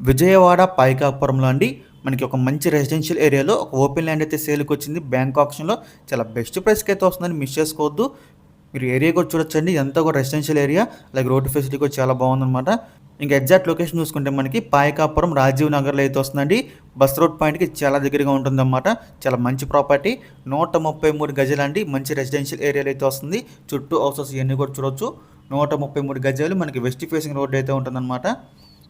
విజయవాడ పైకాపురంలో అండి మనకి ఒక మంచి రెసిడెన్షియల్ ఏరియాలో ఒక ఓపెన్ ల్యాండ్ అయితే సేల్కి వచ్చింది. బ్యాంక్ ఆప్షన్లో చాలా బెస్ట్ ప్రైస్కి అయితే వస్తుందని మిస్ చేసుకోవద్దు. మీరు ఏరియా కూడా చూడొచ్చండి. ఇదంతా కూడా రెసిడెన్షియల్ ఏరియా అలాగే రోడ్డు ఫెసిలిటీ కూడా చాలా బాగుందన్నమాట. ఇంకా ఎగ్జాక్ట్ లొకేషన్ చూసుకుంటే మనకి పాయకాపురం రాజీవ్ నగర్లో అయితే వస్తుందండి. బస్ రోడ్ పాయింట్కి చాలా దగ్గరగా ఉంటుందన్నమాట. చాలా మంచి ప్రాపర్టీ నూట ముప్పై మూడు గజాలండి మంచి రెసిడెన్షియల్ ఏరియాలో అయితే వస్తుంది. చుట్టూ హౌసెస్ ఇవన్నీ కూడా చూడొచ్చు. నూట ముప్పై మూడు గజాలు మనకి వెస్ట్ ఫేసింగ్ రోడ్ అయితే ఉంటుందన్నమాట.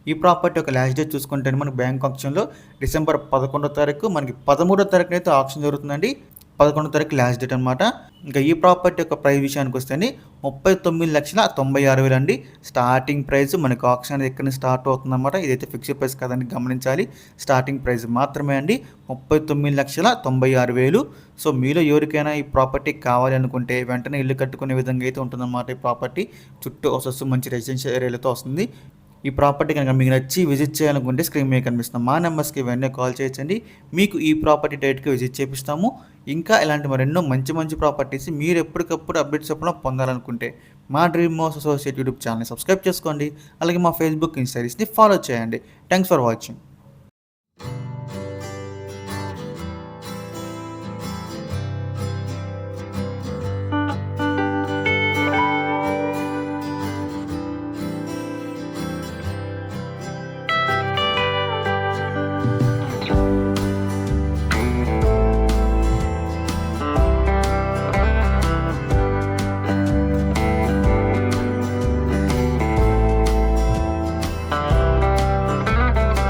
ఈ ప్రాపర్టీ ఒక లాస్ట్ డేట్ చూసుకుంటే మనకి బ్యాంక్ ఆప్షన్లో డిసెంబర్ పదకొండో తారీఖు మనకి పదమూడో తారీఖున అయితే ఆప్షన్ జరుగుతుందండి. పదకొండో తారీఖు లాస్ట్ డేట్ అనమాట ఇంకా ఈ ప్రాపర్టీ యొక్క ప్రైస్ విషయానికి వస్తే ముప్పై తొమ్మిది లక్షల తొంభై ఆరు వేలు అండి. స్టార్టింగ్ ప్రైస్ మనకి ఆప్షన్ అనేది ఎక్కడి నుంచి స్టార్ట్ అవుతుందన్నమాట ఇదైతే ఫిక్స్డ్ ప్రైస్ కదండి గమనించాలి. స్టార్టింగ్ ప్రైస్ మాత్రమే అండి ముప్పై తొమ్మిది లక్షల తొంభై ఆరు వేలు. సో మీలో ఎవరికైనా ఈ ప్రాపర్టీ కావాలి అనుకుంటే వెంటనే ఇల్లు కట్టుకునే విధంగా అయితే ఉంటుందన్నమాట ఈ ప్రాపర్టీ. చుట్టూ వసస్సు మంచి రెసిడెన్షియల్ ఏరియాలతో వస్తుంది. ఈ ప్రాపర్టీ కనుక మీకు నచ్చి విజిట్ చేయాలనుకుంటే స్క్రీన్ మీద కనిపిస్తున్న మా నెంబర్స్కి వెంటనే కాల్ చేయించండి మీకు ఈ ప్రాపర్టీ డైరెక్ట్గా విజిట్ చేపిస్తాము. ఇంకా ఇలాంటి మరెన్నో మంచి మంచి ప్రాపర్టీస్ మీరు ఎప్పటికప్పుడు అప్డేట్స్ చెప్పడం పొందాలనుకుంటే మా dream moss associate YouTube channel subscribe చేసుకోండి. అలాగే మా ఫేస్బుక్ ఇన్స్టాగ్రామ్స్ని ఫాలో చేయండి. Thanks for watching.